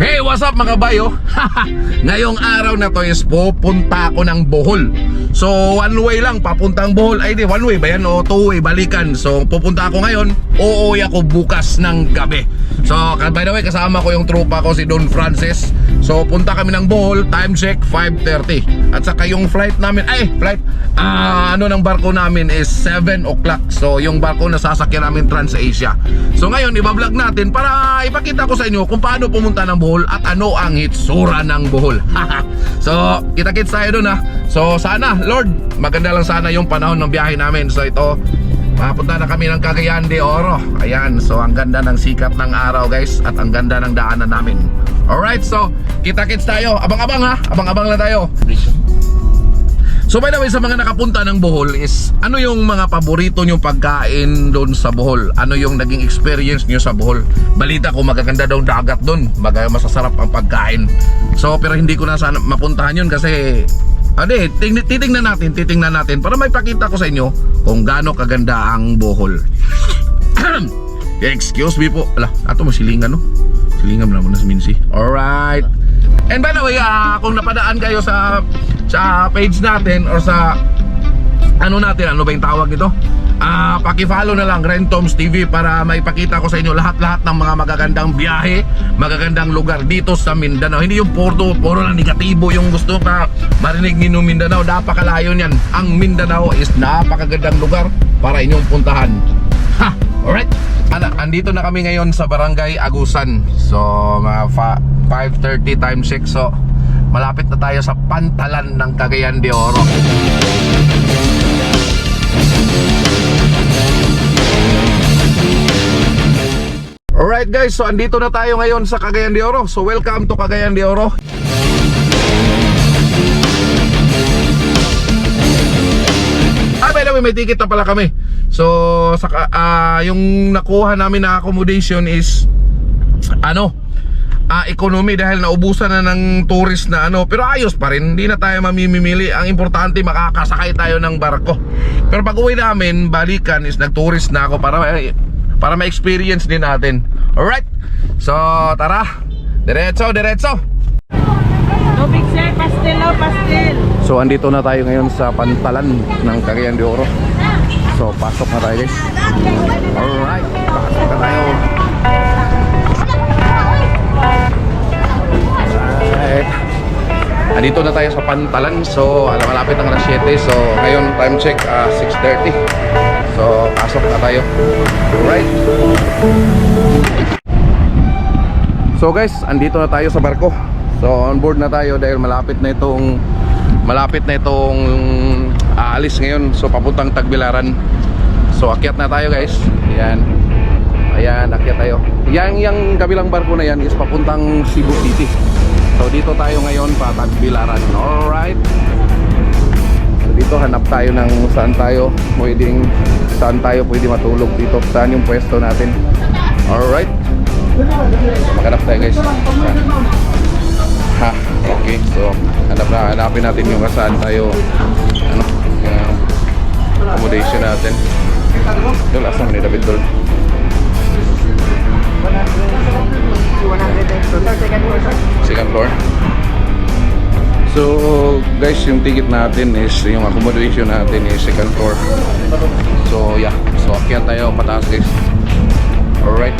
Hey, what's up mga bayo? Ngayong araw na to is pupunta ako ng Bohol. So, one way lang, papuntang Bohol. Ay, di, one way ba yan? O two way, balikan. So, pupunta ako ngayon. Uuwi ako bukas ng gabi. So, by the way, kasama ko yung tropa ko si Don Francis. So, punta kami ng Bohol. Time check, 5.30. At saka yung flight namin, ay, flight, ah, ano ng barko namin is 7 o'clock. So, yung barko na sasakyan namin Trans-Asia. So, ngayon, ibablog natin para ipakita ko sa inyo kung paano pumunta ng Bohol at ano ang hitsura ng Bohol. so, kita-kits tayo dun ha. So, sana, Lord, maganda lang sana yung panahon ng biyahe namin. So, ito, Mapunta na kami ng Cagayan de Oro. Ayan, so ang ganda ng sikat ng araw guys at ang ganda ng daanan namin. Alright, so kita-kits tayo. Abang-abang ha, abang-abang lang tayo. So by the way, sa mga nakapunta ng Bohol is ano yung mga paborito nyong pagkain doon sa Bohol? Ano yung naging experience nyo sa Bohol? Balita ko magaganda daw dagat doon, mag masasarap ang pagkain. So pero hindi ko na sana mapuntahan yun kasi Ade, ting titingnan natin, titingnan natin para may pakita ko sa inyo kung gaano kaganda ang Bohol. Excuse me po. Ala, ato mo silingan no? Silingan na sa Minsi. Alright. And by the way, ah, kung napadaan kayo sa sa page natin or sa ano natin, ano ba yung tawag nito? Ah, paki-follow na lang Rentoms TV para maipakita ko sa inyo lahat-lahat ng mga magagandang biyahe, magagandang lugar dito sa Mindanao. Hindi yung puro puro lang negatibo yung gusto pa marinig ninyo Mindanao. Napakalayo niyan. Ang Mindanao is napakagandang lugar para inyong puntahan. Ha, alright. Ana, andito na kami ngayon sa Barangay Agusan. So, mga fa- 5:30 times 6. So, malapit na tayo sa pantalan ng Cagayan de Oro. Alright guys, so andito na tayo ngayon sa Cagayan de Oro. So welcome to Cagayan de Oro. Ah, by the way, may ticket na pala kami. So, sa, ah, yung nakuha namin na accommodation is ano, ah, economy dahil naubusan na ng tourist na ano. Pero ayos pa rin, hindi na tayo mamimili. Ang importante, makakasakay tayo ng barko. Pero pag uwi namin, balikan is nag-tourist na ako para para ma-experience din natin. Alright? So, tara. Diretso, diretso. Tubig sir, pastel o pastel. So, andito na tayo ngayon sa pantalan ng Cagayan de Oro. So, pasok na tayo guys. Alright, pasok na tayo. Alright. Andito na tayo sa pantalan. So, alam malapit ng alas 7. So, ngayon time check ah, 6.30. So, pasok na tayo. Alright. So guys, andito na tayo sa barko. So on board na tayo dahil malapit na itong malapit na itong aalis ngayon. So papuntang Tagbilaran. So akyat na tayo guys. Ayan. Ayan, akyat tayo. Yang yang kabilang barko na yan is papuntang Cebu City. So dito tayo ngayon pa Tagbilaran. Alright. So dito hanap tayo ng saan tayo pwedeng saan tayo pwede matulog dito. Saan yung pwesto natin. Alright. Maghanap tayo guys. Ha, okay. So, hanap na, hanapin natin yung saan tayo ano, yung accommodation natin. Yung last naman ni David Dol. Second floor. So, guys, yung ticket natin is, yung accommodation natin is second floor. So, yeah. So, akyat tayo pataas guys. Alright.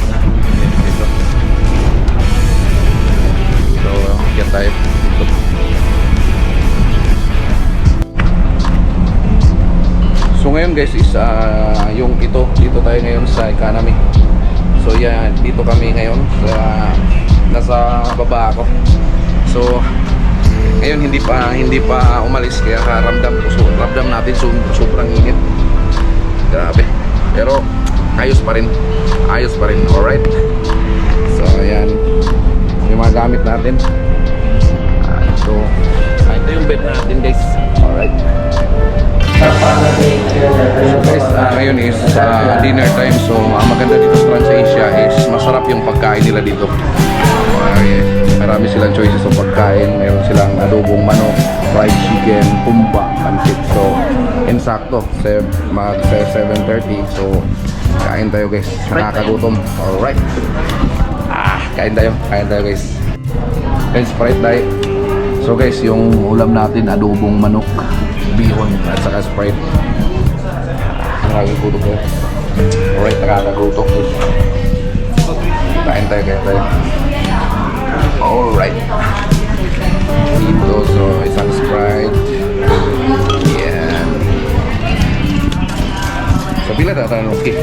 Ah, yung ito dito tayo ngayon sa economy. So yan dito kami ngayon sa nasa baba ako. So ngayon hindi pa hindi pa umalis kaya ramdam so, ramdam natin so, sobrang init. Grabe. Pero ayos pa rin. Ayos pa rin. Alright. So ayan yung mga gamit natin. Ah, so ah, ito yung bed natin guys. Ngayon is ah, dinner time so ang maganda dito sa Transasia is masarap yung pagkain nila dito. Okay. Marami silang choices sa pagkain. Meron silang adobong manok, fried chicken, pumba, pancit. So, insakto. Se mag 7.30. So, kain tayo guys. Nakakagutom. Alright. Ah, kain tayo. Kain tayo guys. And Sprite Diet. So guys, yung ulam natin, adobong manok, bihon, at saka Sprite. Gutok ko. Alright, nakakagutok. Kain tayo, kain tayo. Alright. Dito, so isang Sprite. Yan. Sa pila na tayo, okay.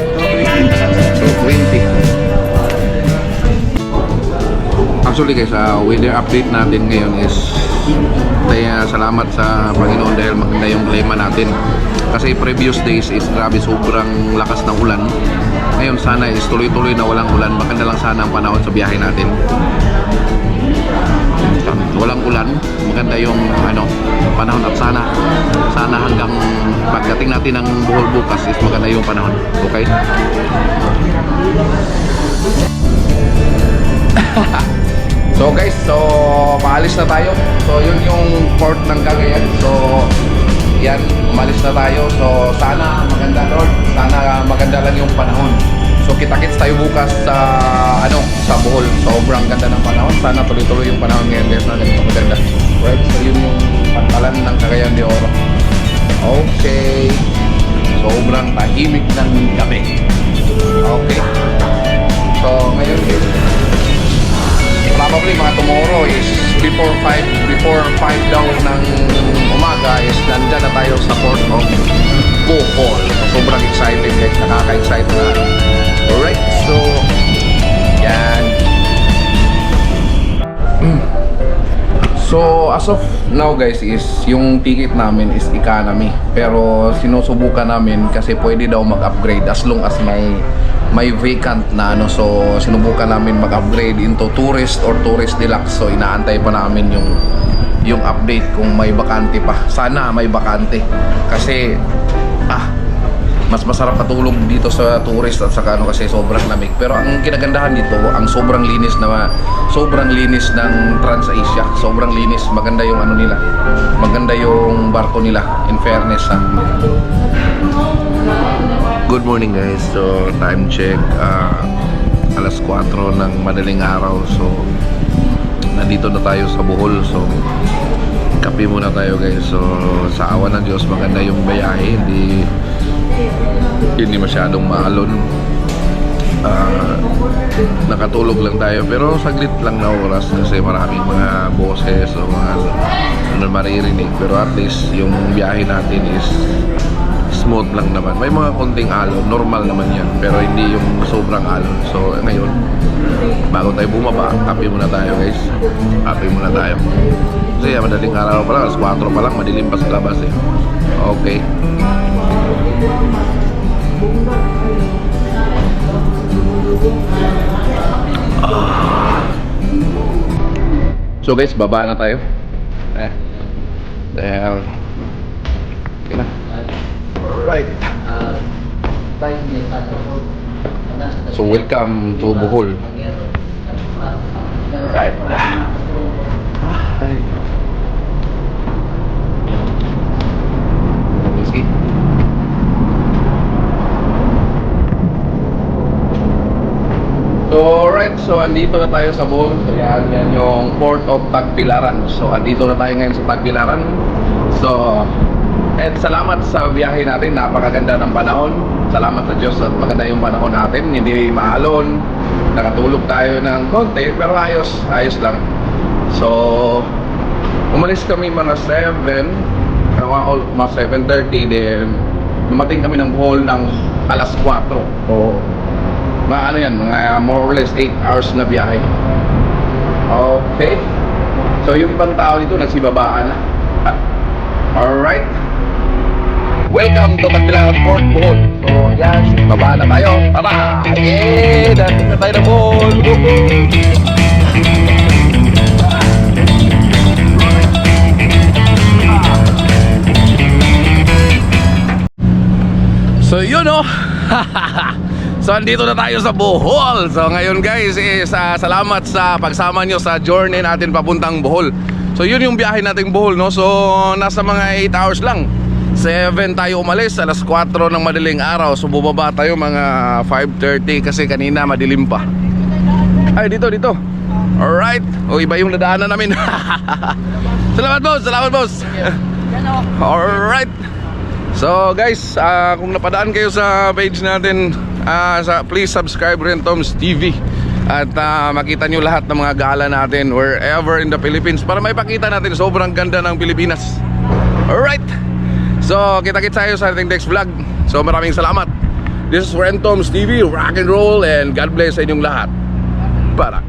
So, 20. Actually guys, uh, weather update natin ngayon is kaya salamat sa Panginoon dahil maganda yung klima natin. Kasi previous days is grabe sobrang lakas ng ulan. Ngayon sana is tuloy-tuloy na walang ulan. Maganda lang sana ang panahon sa biyahe natin. Walang ulan, maganda yung ano, panahon at sana sana hanggang pagdating natin ng Bohol bukas is maganda yung panahon. Okay? So guys, so paalis na tayo. So yun yung port ng Cagayan. So yan, umalis na tayo. So sana maganda Lord, sana maganda lang yung panahon. So kita-kits tayo bukas sa ano, sa Bohol. Sobrang ganda ng panahon. Sana tuloy-tuloy yung panahon ngayon guys na ganito maganda. Right, so yun yung pantalan ng Cagayan de Oro. Okay. Sobrang tahimik ng gabi. Okay. So ngayon guys, probably mga tomorrow is before 5 before 5 daw ng umaga is nandyan na tayo sa port of Bohol. So, sobrang excited guys nakaka-excite na. Alright so yan. Mm. So as of now guys is yung ticket namin is economy. Pero sinusubukan namin kasi pwede daw mag-upgrade as long as may may vacant na ano so sinubukan namin mag-upgrade into tourist or tourist deluxe so inaantay pa namin yung yung update kung may bakante pa sana may bakante kasi ah mas masarap patulog dito sa tourist at saka ano kasi sobrang lamig. Pero ang kinagandahan dito, ang sobrang linis na sobrang linis ng Trans-Asia. Sobrang linis, maganda yung ano nila. Maganda yung barko nila in fairness ha. Good morning guys. So time check ah, alas 4 ng madaling araw. So nandito na tayo sa Bohol. So kape muna tayo guys. So sa awa ng Diyos maganda yung bayahe. Hindi hindi masyadong maalon. Ah, nakatulog lang tayo pero saglit lang na oras kasi maraming mga boses o mga ano maririnig pero at least yung biyahe natin is smooth lang naman may mga konting alon normal naman yan pero hindi yung sobrang alon so ngayon bago tayo bumaba kape muna tayo guys kape muna tayo kasi ah, madaling araw pa lang alas 4 pa lang madilim pa sa labas eh okay So guys, baba na tayo. Eh. Dahil. Alright. So welcome to Bohol. Right. Ay. Whiskey. So, alright. So, andito na tayo sa Bohol. So, yan, yan yung Port of Tagbilaran. So, andito na tayo ngayon sa Tagbilaran. So, at salamat sa biyahe natin. Napakaganda ng panahon. Salamat sa Diyos at maganda yung panahon natin. Hindi maalon. Nakatulog tayo ng konti. Pero ayos. Ayos lang. So, umalis kami mga 7. Ano mga 7.30. Then, dumating kami ng Bohol ng alas 4. Oo mga ano yan, mga more or less 8 hours na biyahe. Okay. So yung ibang tao dito nagsibabaan na. Ah, Alright. Welcome to Tagbilaran Port Bohol. So yan, baba na tayo. Tara! Yeah! Dating na tayo na Bohol. Woohoo! So yun oh. so andito na tayo sa Bohol. So ngayon guys is ah, salamat sa pagsama nyo sa journey natin papuntang Bohol. So yun yung biyahe nating Bohol no. So nasa mga 8 hours lang. 7 tayo umalis, alas 4 ng madaling araw. So bumaba tayo mga 5.30 kasi kanina madilim pa. Ay dito dito. Alright. O, iba yung nadaanan namin. salamat, boss. Salamat, boss. Alright. So, guys, ah, kung napadaan kayo sa page natin, ah, sa, please subscribe rin Tom's TV. At ah, makita nyo lahat ng mga gala natin wherever in the Philippines para may pakita natin sobrang ganda ng Pilipinas. Alright. So, kita-kits tayo sa ating next vlog. So, maraming salamat. This is Ren Tom's TV, rock and roll, and God bless sa inyong lahat. Para.